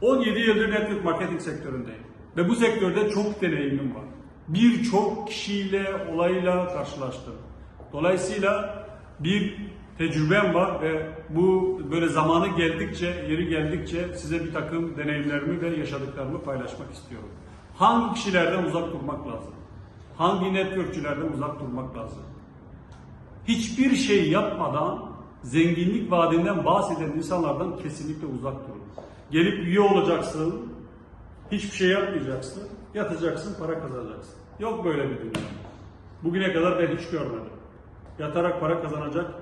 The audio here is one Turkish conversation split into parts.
17 yıldır network marketing sektöründeyim. Ve bu sektörde çok deneyimim var. Birçok kişiyle, olayla karşılaştım. Dolayısıyla bir tecrübem var ve bu böyle zamanı geldikçe, yeri geldikçe size bir takım deneyimlerimi ve yaşadıklarımı paylaşmak istiyorum. Hangi kişilerden uzak durmak lazım? Hangi networkçülerden uzak durmak lazım? hiçbir şey yapmadan zenginlik vaadinden bahseden insanlardan kesinlikle uzak durun. Gelip üye olacaksın, hiçbir şey yapmayacaksın, yatacaksın, para kazanacaksın. Yok böyle bir dünya. Bugüne kadar ben hiç görmedim. Yatarak para kazanacak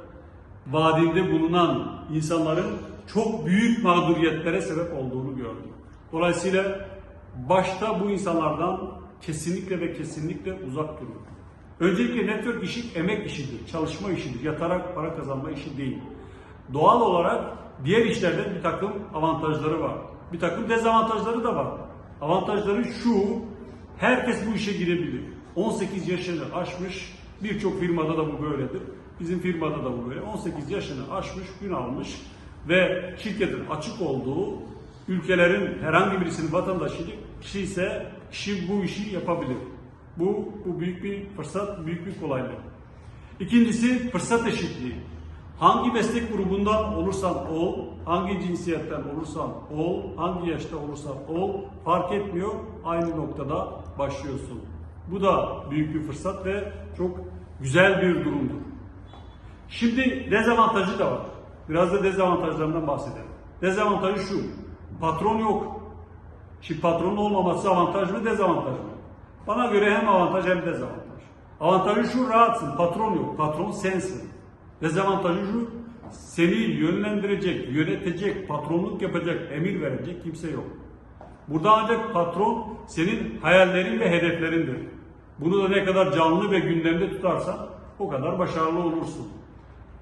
vaadinde bulunan insanların çok büyük mağduriyetlere sebep olduğunu gördüm. Dolayısıyla başta bu insanlardan kesinlikle ve kesinlikle uzak durun. Öncelikle network işi emek işidir, çalışma işidir, yatarak para kazanma işi değil. Doğal olarak diğer işlerden bir takım avantajları var. Bir takım dezavantajları da var. Avantajları şu, herkes bu işe girebilir. 18 yaşını aşmış, birçok firmada da bu böyledir. Bizim firmada da bu böyle. 18 yaşını aşmış, gün almış ve şirketin açık olduğu ülkelerin herhangi birisinin vatandaşı kişi ise kişi bu işi yapabilir. Bu, bu büyük bir fırsat, büyük bir kolaylık. İkincisi fırsat eşitliği. Hangi meslek grubundan olursan ol, hangi cinsiyetten olursan ol, hangi yaşta olursan ol fark etmiyor. Aynı noktada başlıyorsun. Bu da büyük bir fırsat ve çok güzel bir durumdur. Şimdi dezavantajı da var. Biraz da dezavantajlarından bahsedelim. Dezavantajı şu. Patron yok. Şimdi patronun olmaması avantaj mı dezavantaj mı? Bana göre hem avantaj hem dezavantaj. Avantajı şu rahatsın. Patron yok. Patron sensin. Dezavantajı şu seni yönlendirecek, yönetecek, patronluk yapacak, emir verecek kimse yok. Burada ancak patron senin hayallerin ve hedeflerindir. Bunu da ne kadar canlı ve gündemde tutarsan o kadar başarılı olursun.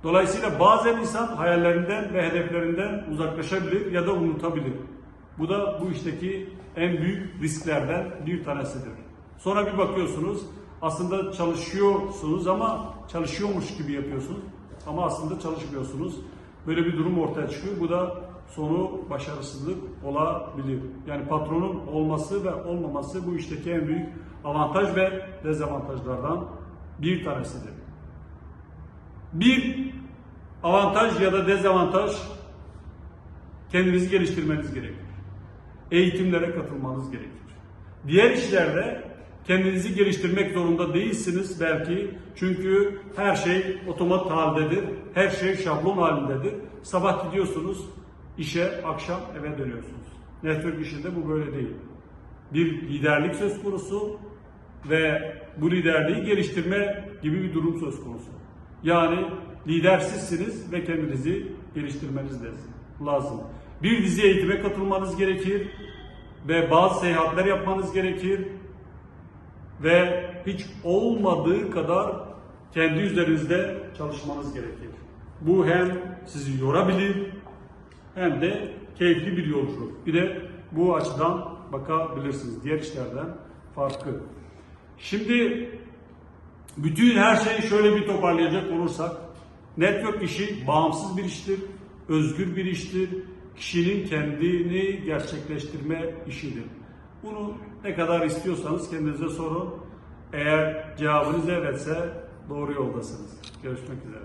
Dolayısıyla bazen insan hayallerinden ve hedeflerinden uzaklaşabilir ya da unutabilir. Bu da bu işteki en büyük risklerden bir tanesidir. Sonra bir bakıyorsunuz aslında çalışıyorsunuz ama çalışıyormuş gibi yapıyorsunuz ama aslında çalışmıyorsunuz. Böyle bir durum ortaya çıkıyor. Bu da sonu başarısızlık olabilir. Yani patronun olması ve olmaması bu işteki en büyük avantaj ve dezavantajlardan bir tanesidir. Bir avantaj ya da dezavantaj kendinizi geliştirmeniz gerekir. Eğitimlere katılmanız gerekir. Diğer işlerde kendinizi geliştirmek zorunda değilsiniz belki. Çünkü her şey otomat haldedir. Her şey şablon halindedir. Sabah gidiyorsunuz işe, akşam eve dönüyorsunuz. Network işinde bu böyle değil. Bir liderlik söz konusu ve bu liderliği geliştirme gibi bir durum söz konusu. Yani lider sizsiniz ve kendinizi geliştirmeniz lazım. Bir dizi eğitime katılmanız gerekir ve bazı seyahatler yapmanız gerekir ve hiç olmadığı kadar kendi üzerinizde çalışmanız gerekir. Bu hem sizi yorabilir hem de keyifli bir yolculuk. Bir de bu açıdan bakabilirsiniz diğer işlerden farkı. Şimdi bütün her şeyi şöyle bir toparlayacak olursak network işi bağımsız bir iştir, özgür bir iştir, kişinin kendini gerçekleştirme işidir. Bunu ne kadar istiyorsanız kendinize sorun. Eğer cevabınız evetse doğru yoldasınız. Görüşmek üzere.